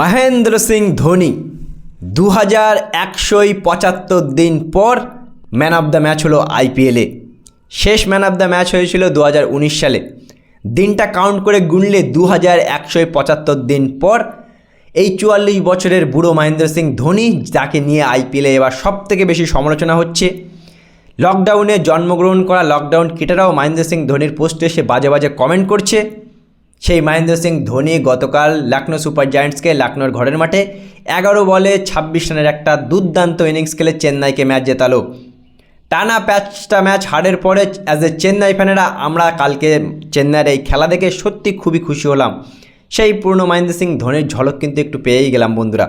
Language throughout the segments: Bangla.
মহেন্দ্র সিং ধোনি দু হাজার একশোই পঁচাত্তর দিন পর ম্যান অফ দ্য ম্যাচ হলো আইপিএলে শেষ ম্যান অফ দ্য ম্যাচ হয়েছিল দু হাজার উনিশ সালে। দিনটা কাউন্ট করে গুনলে দু হাজার একশোই পঁচাত্তর দিন পর এই চুয়াল্লিশ বছরের বুড়ো মহেন্দ্র সিং ধোনি যাকে নিয়ে আইপিএলে এবার সব থেকে বেশি সমালোচনা হচ্ছে। লকডাউনে জন্মগ্রহণ করা লকডাউন কিটারাও মহেন্দ্র সিং ধোনির পোস্টে এসে বাজে বাজে কমেন্ট করছে। সেই মহেন্দ্র সিং ধোনি গতকাল লখনৌ সুপার জায়ান্টসকে লখনৌর ঘরের মাঠে এগারো বলে ছাব্বিশ রানের একটা দুর্দান্ত ইনিংস খেলে চেন্নাইকে ম্যাচ জেতালো। টানা প্যাচটা ম্যাচ হারের পরে অ্যাজ এ চেন্নাই ফ্যানেরা আমরা কালকে চেন্নাইয়ের এই খেলা দেখে সত্যি খুবই খুশি হলাম। সেই পুরনো মহেন্দ্র সিং ধোনির ঝলক কিন্তু একটু পেয়েই গেলাম বন্ধুরা।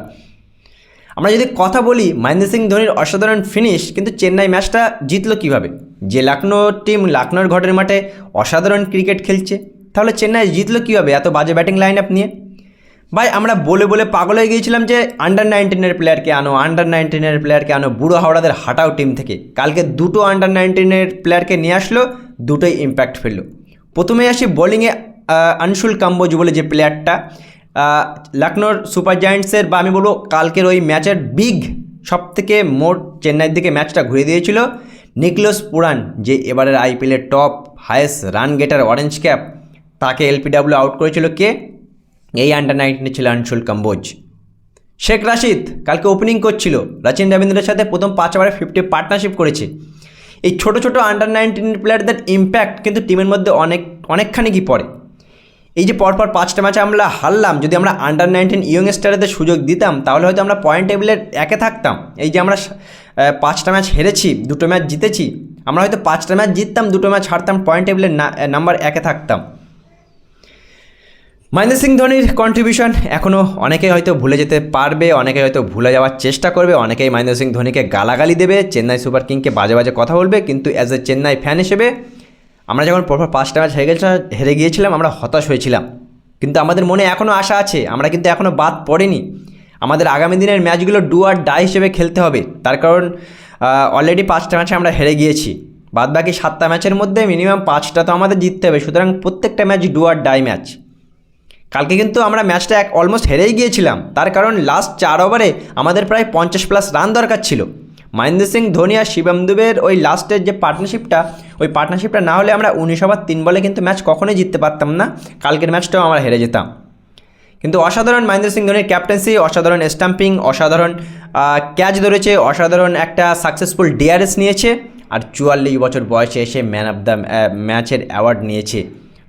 আমরা যদি কথা বলি মহেন্দ্র সিং ধোনির অসাধারণ ফিনিশ কিন্তু চেন্নাই ম্যাচটা জিতলো কীভাবে? যে লখনৌ টিম লখনৌর ঘরের মাঠে অসাধারণ ক্রিকেট খেলছে তাহলে চেন্নাই জিতলো কীভাবে? এত বাজে ব্যাটিং লাইন আপ নিয়ে। ভাই, আমরা বলে বলে পাগল হয়ে গিয়েছিলাম যে আন্ডার নাইনটিনের প্লেয়ারকে আনো আন্ডার নাইনটিনের প্লেয়ারকে আনো, বুড়ো হাওড়াদের হাটাও টিম থেকে। কালকে দুটো আন্ডার নাইনটিনের প্লেয়ারকে নিয়ে আসলো, দুটোই ইম্প্যাক্ট ফেলল। প্রথমে আসি বোলিংয়ে আনশুল কাম্বোজ বলে যে প্লেয়ারটা লখনৌর সুপার জায়েন্টসের বা আমি বলব কালকের ওই ম্যাচের বিগ সব থেকে মোট চেন্নাইয়ের দিকে ম্যাচটা ঘুরে দিয়েছিল, নিকলোস পুরান, যে এবারের আইপিএলের top highest run getter orange cap তাকে এলপিডাব্লিউ আউট করেছিল কে? এই আন্ডার নাইনটিনে ছিল আনশুল কাম্বোজ। শেখ রাশিদ কালকে ওপেনিং করছিল। রাচিন রবীন্দ্রের সাথে প্রথম পাঁচ ওভারে ফিফটি পার্টনারশিপ করেছে। এই ছোট ছোট আন্ডার নাইনটিন প্লেয়ারদের ইম্প্যাক্ট কিন্তু টিমের মধ্যে অনেক, অনেকখানি কি পড়ে। এই যে পরপর পাঁচটা ম্যাচে আমরা হারলাম, যদি আমরা আন্ডার নাইনটিন ইয়ং স্টারদের সুযোগ দিতাম, তাহলে হয়তো আমরা পয়েন্ট টেবিলের একে থাকতাম। এই যে আমরা পাঁচটা ম্যাচ হেরেছি, দুটো ম্যাচ জিতেছি, আমরা হয়তো পাঁচটা ম্যাচ জিততাম, দুটো ম্যাচ হারতাম পয়েন্ট টেবিলের নাম্বার একে থাকতাম। মহেন্দ্র সিং ধোনির কন্ট্রিবিউশন এখনও অনেকে হয়তো ভুলে যেতে পারবে, অনেকে হয়তো ভুলে যাওয়ার চেষ্টা করবে, অনেকেই মহেন্দ্র সিং ধোনিকে গালাগালি দেবে, চেন্নাই সুপার কিংকে বাজে বাজে কথা বলবে, কিন্তু অ্যাজ এ চেন্নাই ফ্যান হিসেবে আমরা যখন পরপর পাঁচটা ম্যাচ হেরে গেছিলাম, হেরে গিয়েছিলাম, আমরা হতাশ হয়েছিলাম। কিন্তু আমাদের মনে এখনও আশা আছে, আমরা কিন্তু এখনও বাদ পড়েনি। আমাদের আগামী দিনের ম্যাচগুলো ডু আর ডাই হিসেবে খেলতে হবে। তার কারণ অলরেডি পাঁচটা ম্যাচে আমরা হেরে গিয়েছি। বাদ বাকি সাতটা ম্যাচের মধ্যে মিনিমাম পাঁচটা তো আমাদের জিততে হবে, সুতরাং প্রত্যেকটা match do or die match কালকে কিন্তু আমরা ম্যাচটা এক অলমোস্ট হেরেই গিয়েছিলাম। তার কারণ লাস্ট চার ওভারে আমাদের প্রায় পঞ্চাশ প্লাস রান দরকার ছিল। মহেন্দ্র সিং, ধোনি আর শিবম দুবের ওই লাস্টের যে পার্টনারশিপটা ওই পার্টনারশিপটা না হলে আমরা উনিশ ওভার তিন বলে কিন্তু ম্যাচ কখনোই জিততে পারতাম না। কালকের ম্যাচটাও আমরা হেরে যেতাম। কিন্তু অসাধারণ মহেন্দ্র সিং, ধোনির ক্যাপ্টেন্সি অসাধারণ স্টাম্পিং অসাধারণ ক্যাচ ধরেছে, অসাধারণ একটা সাকসেসফুল ডিআরএস নিয়েছে, আর চুয়াল্লিশ বছর বয়সে এসে ম্যান অফ দ্য ম্যাচের অ্যাওয়ার্ড নিয়েছে।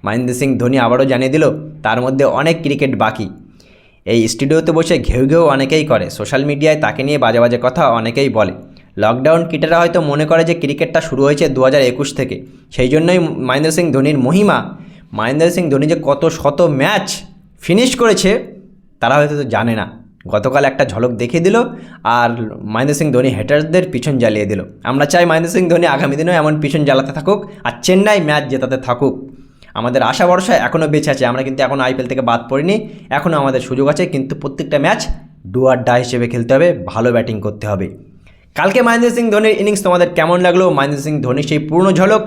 মহেন্দ্র সিং, ধোনি আবারও জানিয়ে দিল তার মধ্যে অনেক ক্রিকেট বাকি। এই স্টুডিওতে বসে ঘেউ ঘেউ অনেকেই করে, সোশ্যাল মিডিয়ায় তাকে নিয়ে বাজে বাজে কথা অনেকেই বলে। লকডাউন কিটেরা হয়তো মনে করে যে ক্রিকেটটা শুরু হয়েছে দু হাজার একুশ থেকে। সেই জন্যই মহেন্দ্র সিং ধোনির মহিমা, মহেন্দ্র সিং ধোনি যে কত শত ম্যাচ ফিনিশ করেছে, তারা হয়তো জানে না। গতকাল একটা ঝলক দেখিয়ে দিল আর মহেন্দ্র সিং ধোনি হেটারদের পিছন জ্বালিয়ে দিল। আমরা চাই মহেন্দ্র সিং ধোনি আগামী দিনেও এমন পিছন জ্বালাতে থাকুক আর চেন্নাই ম্যাচ জেতাতে থাকুক। আমাদের আশা ভরসা এখনও বেঁচে আছে। আমরা কিন্তু এখনও আইপিএল থেকে বাদ পড়িনি। এখনও আমাদের সুযোগ আছে, কিন্তু প্রত্যেকটা ম্যাচ ডুয়ার ডা হিসেবে খেলতে হবে, ভালো ব্যাটিং করতে হবে। কালকে মহেন্দ্র সিং ধোনির ইনিংস তোমাদের কেমন লাগল? মহেন্দ্র সিং ধোনির সেই পূর্ণ ঝলক।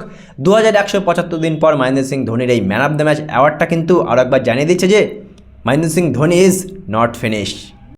দু হাজার একশো পঁচাত্তর দিন পর মহেন্দ্র সিং ধোনির এই ম্যান অফ দ্য ম্যাচ অ্যাওয়ার্ডটা কিন্তু আরও একবার জানিয়ে দিচ্ছে যে Mahendra Singh Dhoni is not finish